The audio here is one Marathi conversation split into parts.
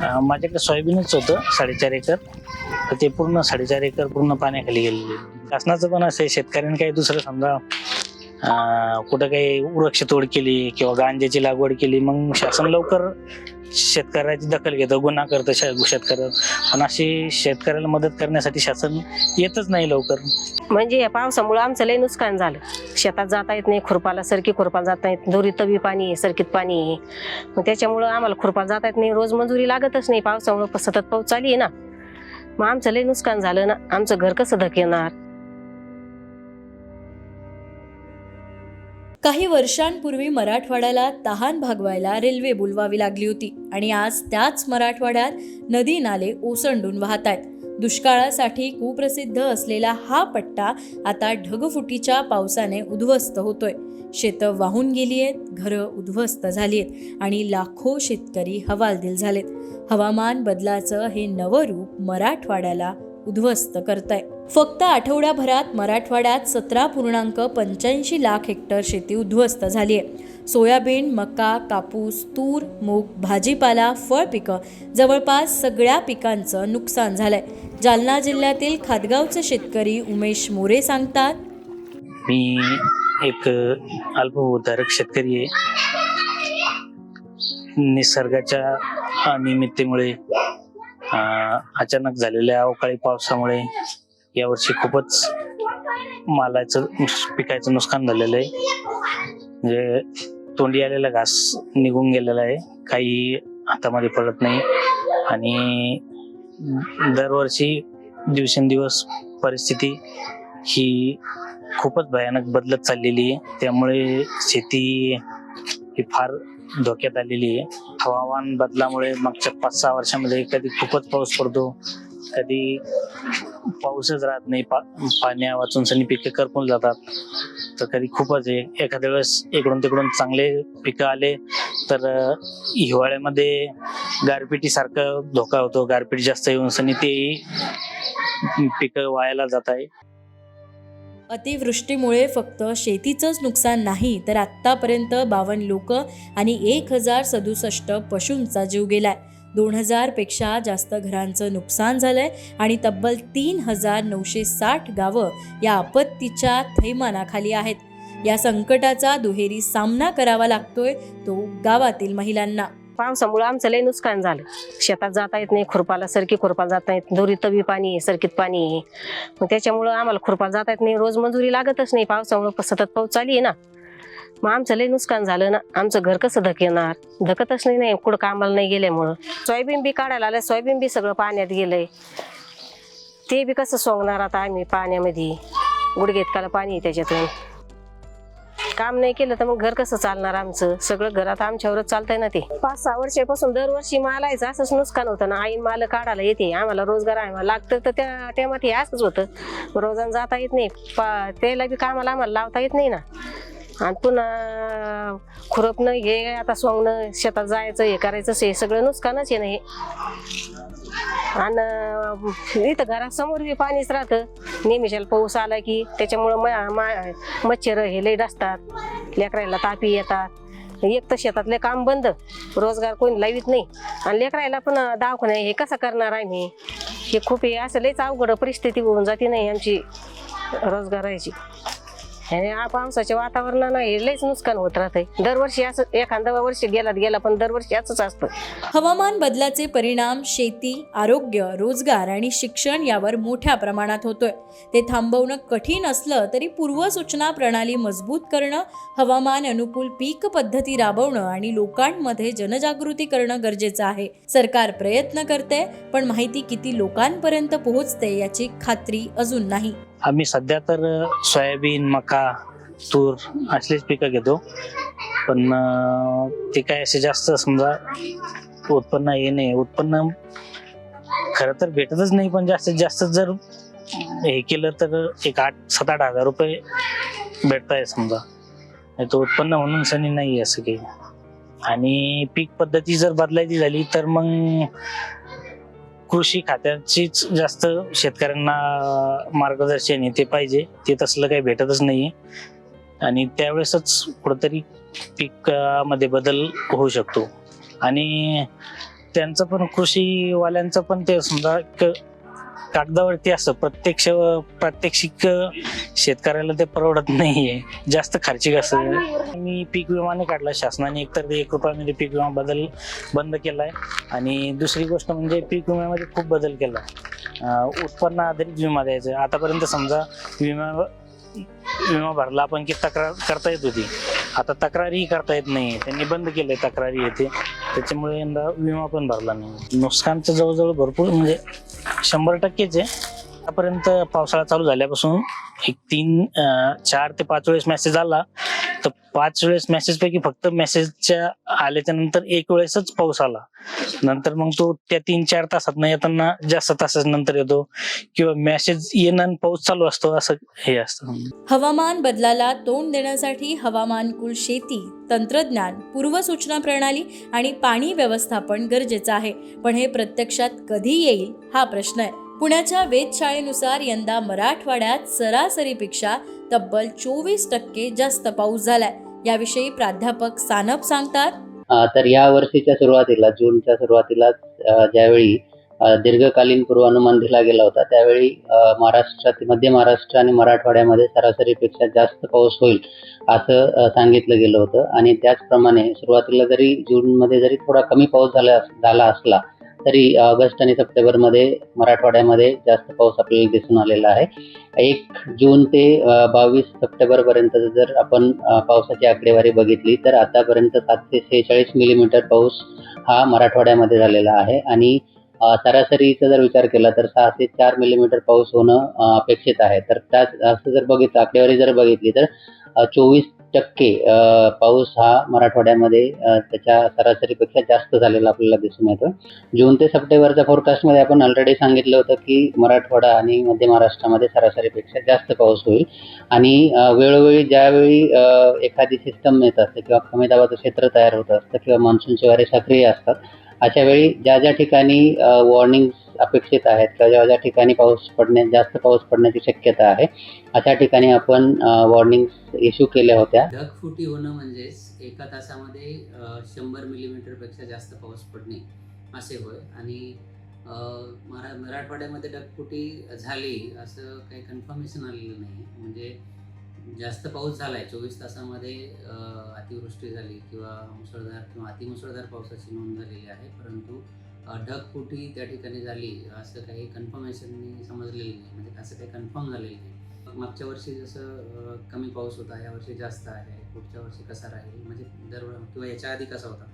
माझ्याकडे सोयाबीनच होतं साडेचार एकर. तर ते पूर्ण साडेचार एकर पूर्ण पाण्याखाली गेलेले. शासनाचं पण असं आहे शेतकऱ्यांनी काही दुसरं समजा कुठं काही वृक्षतोड केली किंवा गांज्याची लागवड केली मग शासन लवकर शेतकऱ्याची दखल घेतं गुन्हा करतं शे- शेतकऱ्यावर. पण अशी शेतकऱ्याला मदत करण्यासाठी शासन येतच नाही लवकर. म्हणजे या पावसामुळे आमचं लय नुकसान झालं. शेतात जाता येत नाही खुरपाला सरकी खुरपाला जात येत दोरी तवी पाणी आहे सरकीत पाणी. आहे मग त्याच्यामुळं आम्हाला खुरपाला जाता येत नाही रोज मंजुरी लागतच नाही. पावसामुळं सतत पाऊस चालू आहे ना. मग आमचं लय नुकसान झालं ना. आमचं घर कसं धकेणार काही वर्षांपूर्वी मराठवाड्याला तहान भागवायला रेल्वे बोलवावी लागली होती आणि आज त्याच मराठवाड्यात नदी नाले ओसंडून वाहत आहेत दुष्काळासाठी कुप्रसिद्ध असलेला हा पट्टा आता ढगफुटीच्या पावसाने उद्ध्वस्त होतोय. शेतं वाहून गेली आहेत घरं उद्ध्वस्त झाली आहेत आणि लाखो शेतकरी हवालदिल झालेत. हवामान बदलाचं हे नवं रूप मराठवाड्याला उद्ध्वस्त करतंय. फक्त आठवड्याभरात मराठवाड्यात सतरा पूर्णांक पंच्याऐंशी लाख हेक्टर शेती उद्ध्वस्त झाली आहे सोयाबीन मका कापूस तूर मूग भाजीपाला फळ पिकं जवळपास सगळ्या पिकांचं नुकसान झालंय. जालना जिल्ह्यातील खादगावचे शेतकरी उमेश मोरे सांगतात. मी एक अल्पभूधारक शेतकरी आहे. निसर्गाच्या अनियमिततेमुळे अचानक झालेल्या अवकाळी पावसामुळे यावर्षी खूपच मालाचं पिकायचं नुकसान झालेलं आहे. म्हणजे तोंडी आलेला घास निघून गेलेला आहे. काही हातामध्ये पडत नाही. आणि दरवर्षी दिवसेंदिवस परिस्थिती ही खूपच भयानक बदलत चाललेली आहे. त्यामुळे शेती ही फार धोक्यात आलेली आहे. हवामान बदलामुळे मागच्या पाच सहा वर्षामध्ये कधी खूपच पाऊस पडतो कधी पाऊसच राहत नाही पा पाण्या वाचून सनी पिके करपून जातात. तर कधी खूपच आहे. एखाद्या वेळेस इकडून तिकडून चांगले पिकं आले तर हिवाळ्यामध्ये गारपिटीसारखं धोका होतो. गारपीट जास्त येऊन सनी ते पिकं वायाला जात आहे. अतिवृष्टीमुळे फक्त शेतीचंच नुकसान नाही तर आत्तापर्यंत बावन्न लोक आणि एक हजार सदुसष्ट पशूंचा जीव गेलाय. दोन हजारपेक्षा जास्त घरांचं नुकसान झालंय आणि तब्बल तीन हजार नऊशे साठ गावं या आपत्तीच्या थैमानाखाली आहेत. या संकटाचा दुहेरी सामना करावा लागतोय तो गावातील महिलांना. पावसामुळे आमचं लय नुकसान झालं. शेतात जाता येत नाही खुरपाला सरकी खुरपाला जाता येत दोरी तवी पाणी आहे सरकीत पाणी आहे. मग त्याच्यामुळं आम्हाला खुरपाला जाता येत नाही रोज मजुरी लागतच नाही. पावसामुळं सतत पाऊस चालू आहे ना. मग आमचं लय नुकसान झालं ना. आमचं घर कसं धक येणार? धकतच नाही नाही. कुठं कामाला नाही गेल्यामुळं. सोयाबीन बी काढायला आलं सोयाबीन बी सगळं पाण्यात गेलंय. ते बी कसं सोंगणार आता आम्ही पाण्यामध्ये? गुडघेत काला पाणी त्याच्यातून. काम नाही केलं तर मग घर कसं चालणार आमचं? सगळं घरात आमच्यावरच चालतंय ना ते. पाच सहा वर्षापासून दरवर्षी माल यायचं असंच नुकसान होतं ना. आईन माल काढायला येते. आम्हाला रोजगार आहे लागतं तर त्या टायमात हे असंच होतं. रोजानं जाता येत नाही. पा त्याला बी कामाला आम्हाला लावता येत नाही ना. आणि पुन्हा खुरपणं हे आता सोंगणं शेतात जायचं हे करायचं हे सगळं नुकसानच आहे ना हे. आणि इथं घरासमोर बी पाणीच राहतं. नेहमीच्याला पाऊस आला की त्याच्यामुळं मा- मच्छर हे लई असतात लेकरायला तापी येतात. एक तर शेतातले काम बंद. रोजगार कोणी लावित नाही. आणि लेकरायला पण दाखवणे हे कसं करणार आम्ही? हे खूप हे असं लईच अवघड परिस्थिती होऊन जाते नाही आमची रोजगाराची. आणि या पावसाच्या वातावरणानं हे लईच नुकसान होत राहतंय. दरवर्षी असं एखादा वर्षी गेला गेला पण दरवर्षी असंच असतं. हवामान बदलाचे परिणाम शेती आरोग्य रोजगार आणि शिक्षण यावर मोठ्या प्रमाणात होतोय. ते थांबवणं कठीण असलं तरी पूर्वसूचना प्रणाली मजबूत करणं हवामान अनुकूल पीक पद्धती राबवणं आणि लोकांमध्ये जनजागृती करणं गरजेचं आहे. सरकार प्रयत्न करते पण माहिती किती लोकांपर्यंत पोहोचते याची खात्री अजून नाही. आम्ही सध्या तर सोयाबीन मका तूर असलीच पिकं घेतो. पण ते काय असे जास्त समजा उत्पन्न हे नाही. उत्पन्न खरं तर भेटतच नाही पण जास्तीत जास्त जर हे केलं तर एक आठ सात आठ हजार रुपये भेटताय समजा. नाही तर उत्पन्न म्हणून सनी नाही असं काही. आणि पीक पद्धती जर बदलायची झाली तर मग कृषी खात्याचीच जास्त शेतकऱ्यांना मार्गदर्शन आहे ते पाहिजे. ते तसलं काही भेटतच नाही आणि त्यावेळेसच कुठंतरी पिकामध्ये बदल होऊ शकतो. आणि त्यांचं पण कृषीवाल्यांचं पण ते समजा कागदावरती असं प्रत्यक्ष प्रात्यक्षिक शेतकऱ्याला ते परवडत नाहीये. जास्त खर्चिक असं. मी पीक विमा नाही काढला शासनाने. एकतर ते एक रुपयामध्ये पीक विमा बदल बंद केलाय. आणि दुसरी गोष्ट म्हणजे पीक विम्यामध्ये खूप बदल केला उत्पन्न आधारित विमा द्यायचा. आतापर्यंत समजा विमा विमा भरला आपण की तक्रार करता येत होती. आता तक्रारही करता येत नाही त्यांनी बंद केलंय तक्रारी येते त्याच्यामुळे यंदा विमा पण भरला नाही. नुकसानचं जवळजवळ भरपूर म्हणजे शंभर टक्केच आहे. आतापर्यंत पावसाळा चालू झाल्यापासून एक तीन अं, चार ते पाच वेळेस मेसेज आला. पाच वेळेस मेसेज पैकी फक्त मेसेजच्या आल्याच्यानंतर एक वेळेसच पाऊस आला. नंतर मग तो त्या तीन चार तासात न येताना जास्त तासाच नंतर येतो किंवा मेसेज येणं पाऊस चालू असतो असं हे असतं. हवामान बदलाला तोंड देण्यासाठी हवामानकुल शेती तंत्रज्ञान पूर्वसूचना प्रणाली आणि पाणी व्यवस्थापन गरजेचं आहे. पण हे प्रत्यक्षात कधी येईल? हा प्रश्न आहे. पुण्याच्या वेधशाळेनुसार यंदा मराठवाड्यात सरासरीपेक्षा तब्बल चोवीस टक्के जास्त पाऊस झालाय. याविषयी प्राध्यापक सानप सांगतात. तर या वर्षीच्या सुरुवातीला जूनच्या सुरुवातीला ज्यावेळी दीर्घकालीन पूर्वानुमान दिला गेला होता त्यावेळी महाराष्ट्रात मध्य महाराष्ट्र आणि मराठवाड्यामध्ये सरासरीपेक्षा जास्त पाऊस होईल असं सांगितलं गेलं होतं. आणि त्याचप्रमाणे सुरुवातीला जरी जूनमध्ये जरी थोडा कमी पाऊस झाला झाला असला तरी ऑगस्ट आणि सप्टेंबरमध्ये मराठवाड्यामध्ये जास्त पाऊस आपल्याला दिसून आलेला आहे. एक जून ते बावीस सप्टेंबरपर्यंत जर आपण पावसाची आकडेवारी बघितली तर आतापर्यंत सातशे सेहेचाळीस मिलीमीटर पाऊस हा मराठवाड्यामध्ये झालेला आहे. आणि सरासरीचा जर विचार केला तर सहा ते चार मिलीमीटर पाऊस होणं अपेक्षित आहे. तर त्यात असं जर बघितलं आकडेवारी जर बघितली तर चोवीस टक्के पाऊस हा मराठवाड्यामध्ये त्याच्या सरासरीपेक्षा जास्त झालेला आपल्याला दिसून येतो. जून ते सप्टेंबरच्या फोरकास्टमध्ये आपण ऑलरेडी सांगितलं होतं की मराठवाडा आणि मध्य महाराष्ट्रामध्ये सरासरीपेक्षा जास्त पाऊस होईल. आणि वेळोवेळी ज्यावेळी एखादी सिस्टम येत असते किंवा कमी दाबाचं क्षेत्र तयार होत असतं किंवा मान्सूनचे वारे सक्रिय असतात अशा वेळी ज्या ज्या ठिकाणी वॉर्निंग अपेक्षित आहेत. किंवा ज्या ज्या ठिकाणी पाऊस पडण्या जास्त पाऊस पडण्याची शक्यता आहे अशा ठिकाणी आपण वॉर्निंग इश्यू केल्या होत्या. ढगफुटी होणं म्हणजेच एका तासामध्ये शंभर मिलीमीटरपेक्षा जास्त पाऊस पडणे असे होय. आणि मरा मराठवाड्यामध्ये ढगफुटी झाली असं काही कन्फर्मेशन आलेलं नाही. म्हणजे जास्त पाऊस झाला आहे चोवीस तासामध्ये अतिवृष्टी झाली किंवा मुसळधार किंवा अतिमुसळधार पावसाची नोंद झालेली आहे. परंतु ढगफुटी त्या ठिकाणी झाली असं काही कन्फर्मेशननी समजलेलं नाही. म्हणजे असं काही कन्फर्म झालेलं नाही. मागच्या वर्षी जसं कमी पाऊस होता या वर्षी जास्त आहे पुढच्या वर्षी कसा राहील? म्हणजे दर किंवा याच्या आधी कसा होता?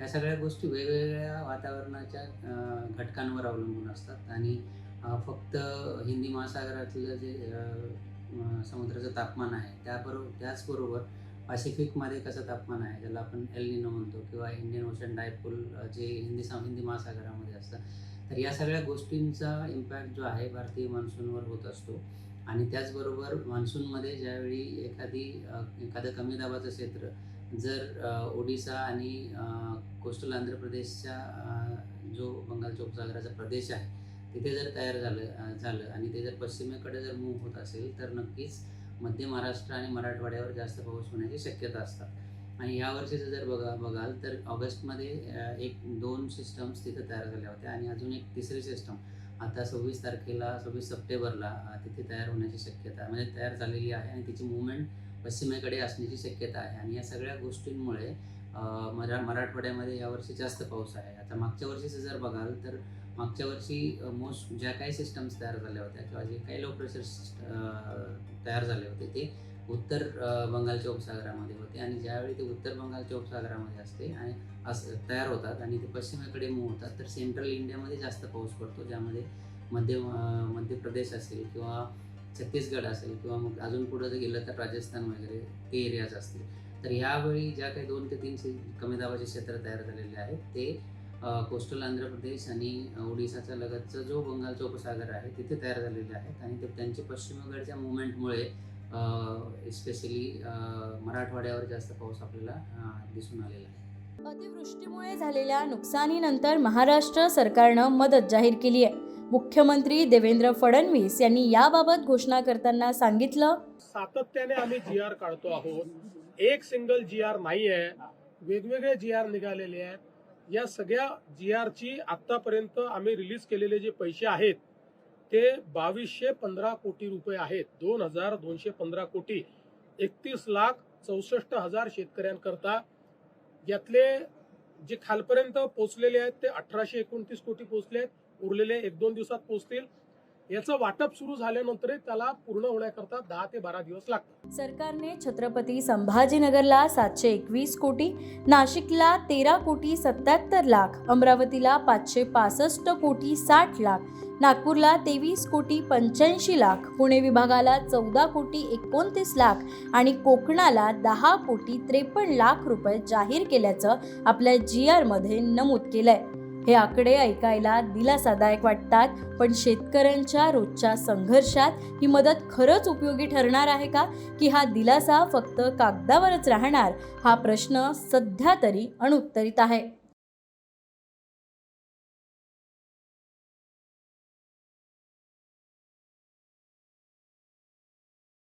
या सगळ्या गोष्टी वेगवेगळ्या वातावरणाच्या घटकांवर अवलंबून असतात. आणि फक्त हिंदी महासागरातलं जे समुद्राचं तापमान आहे त्याबरोबर त्याचबरोबर पॅसिफिकमध्ये कसं तापमान आहे? ज्याला आपण एलनिनो म्हणतो किंवा इंडियन ओशन डायपूल जे हिंदी सा हिंदी महासागरामध्ये असतं. तर या सगळ्या गोष्टींचा इम्पॅक्ट जो आहे भारतीय मान्सूनवर होत असतो. आणि त्याचबरोबर मान्सूनमध्ये ज्यावेळी एखादी एखादं कमी दाबाचं क्षेत्र जर ओडिसा आणि कोस्टल आंध्र प्रदेशच्या जो बंगालच्या उपसागराचा प्रदेश आहे तिथे जर तयार झालं झालं आणि ते जर पश्चिमेकडे जर मूव्ह होत असेल तर नक्कीच मध्य महाराष्ट्र आणि मराठवाड्यावर जास्त पाऊस होण्याची शक्यता असतात. आणि यावर्षीचं जर बघा बघाल तर ऑगस्टमध्ये एक दोन सिस्टम्स तिथे तयार झाल्या होत्या आणि अजून एक तिसरी सिस्टम आता सव्वीस तारखेला सव्वीस सप्टेंबरला तिथे तयार होण्याची शक्यता म्हणजे तयार झालेली आहे आणि तिची मुवमेंट पश्चिमेकडे असण्याची शक्यता आहे. आणि या सगळ्या गोष्टींमुळे मरा मराठवाड्यामध्ये यावर्षी जास्त पाऊस आहे. आता मागच्या वर्षीचं जर बघाल तर मागच्या वर्षी मोस्ट ज्या काही सिस्टम्स तयार झाल्या होत्या किंवा जे काही लो प्रेशर तयार झाले होते ते उत्तर बंगालच्या उपसागरामध्ये होते आणि ज्यावेळी ते उत्तर बंगालच्या उपसागरामध्ये असते आणि असं तयार होतात आणि ते पश्चिमेकडे मूव होतात तर सेंट्रल इंडियामध्ये जास्त पाऊस पडतो ज्यामध्ये मध्य मध्य प्रदेश असेल किंवा छत्तीसगड असेल किंवा मग अजून पुढं जर गेलं तर राजस्थान वगैरे ते एरियाज असतील. तर यावेळी ज्या काही दोन ते तीन कमी दाबाचे क्षेत्र तयार झालेले आहेत ते कोस्टल आंध्र प्रदेश आणि ओडिसाच्या लगतचा जो बंगालचा उपसागर आहे तिथे तयार झालेले आहेत. आणि ते त्यांचे पश्चिमेकडच्या मुवमेंटमुळे स्पेशली मराठवाड्यावर जास्त पाऊस आपल्याला दिसून आलेला आहे. अतिवृष्टीमुळे झालेल्या नुकसानीनंतर महाराष्ट्र सरकारनं मदत जाहीर केली आहे. मुख्यमंत्री देवेंद्र फडणवीस यांनी याबाबत घोषणा करताना सांगितलं सातत्याने आम्ही जी आर काढतो आहोत. एक सिंगल जी आर नाही आहे वेगवेगळे जी आर निघालेले आहेत. या सगळ्या जी आरची आतापर्यंत आम्ही रिलीज केलेले जे पैसे आहेत ते बावीसशे पंधरा कोटी रुपये आहेत. दोन हजार दोनशे पंधरा कोटी. एकतीस लाख चौसष्ट हजार शेतकऱ्यांकरता यातले जे खालपर्यंत पोहोचलेले आहेत ते अठराशे एकोणतीस कोटी पोहोचले आहेत. उरलेले एक दोन दिवसात पोहोचतील. याचं वाटप सुरू झाल्यानंतर त्याला पूर्ण होण्याकरता दहा ते बारा दिवस लागतात. सरकारने छत्रपती संभाजीनगरला सातशे एकवीस कोटी नाशिकला तेरा कोटी सत्याहत्तर लाख अमरावतीला पाचशे पासष्ट कोटी साठ लाख नागपूरला तेवीस कोटी पंच्याऐंशी लाख पुणे विभागाला चौदा कोटी एकोणतीस लाख आणि कोकणाला दहा कोटी त्रेपन्न लाख रुपये जाहीर केल्याचं आपल्या जी आरमध्ये नमूद केलंय. हे आकडे ऐकायला दिलासादायक वाटतात पण शेतकऱ्यांच्या रोजच्या संघर्षात ही मदत खरंच उपयोगी ठरणार आहे का? की हा दिलासा फक्त कागदावरच राहणार? हा प्रश्न सध्या तरी अनुत्तरित आहे.